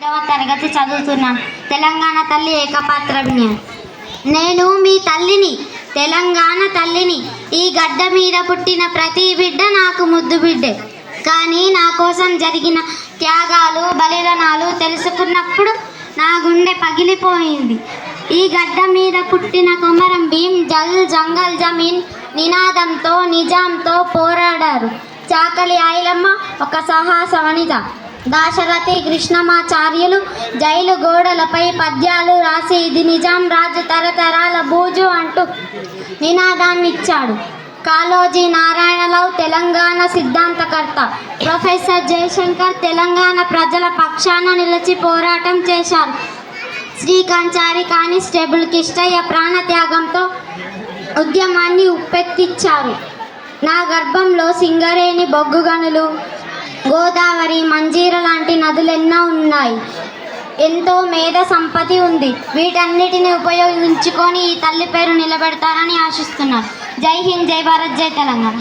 తరగతి చదువుతున్నాను తెలంగాణ తల్లి ఏకపాత్రజ్ఞ నేను మీ తల్లిని తెలంగాణ తల్లిని ఈ గడ్డ మీద పుట్టిన ప్రతి బిడ్డ నాకు ముద్దు బిడ్డే. కానీ నా కోసం జరిగిన త్యాగాలు బలిదానాలు తెలుసుకున్నప్పుడు నా గుండె పగిలిపోయింది. ఈ గడ్డ మీద పుట్టిన కొమరం భీం జల్ జంగల్ జమీన్ నినాదంతో నిజాంతో పోరాడారు. చాకలి ఐలమ్మ ఒక సాహస వనిత దాశరథి కృష్ణమాచార్యులు జైలు గోడలపై పద్యాలు రాసి ఇది నిజాం రాజు తరతరాల బూజు అంటూ నినాదాన్నిచ్చాడు. కాళోజీ నారాయణరావు తెలంగాణ సిద్ధాంతకర్త. ప్రొఫెసర్ జయశంకర్ తెలంగాణ ప్రజల పక్షాన నిలిచి పోరాటం చేశారు. శ్రీకాంచారి కానిస్టేబుల్ కిష్టయ్య ప్రాణత్యాగంతో ఉద్యమాన్ని ఉప్పెత్తిచ్చారు. నా గర్భంలో సింగరేణి బొగ్గు గనులు గోదావరి మంజీర లాంటి నదులెన్నో ఉన్నాయి. ఎంతో మేధ సంపత్తి ఉంది. వీటన్నిటిని ఉపయోగించుకొని ఈ తల్లి పేరు నిలబెడతారని ఆశిస్తున్నాను జై హింద్ జై భారత్ జై తెలంగాణ.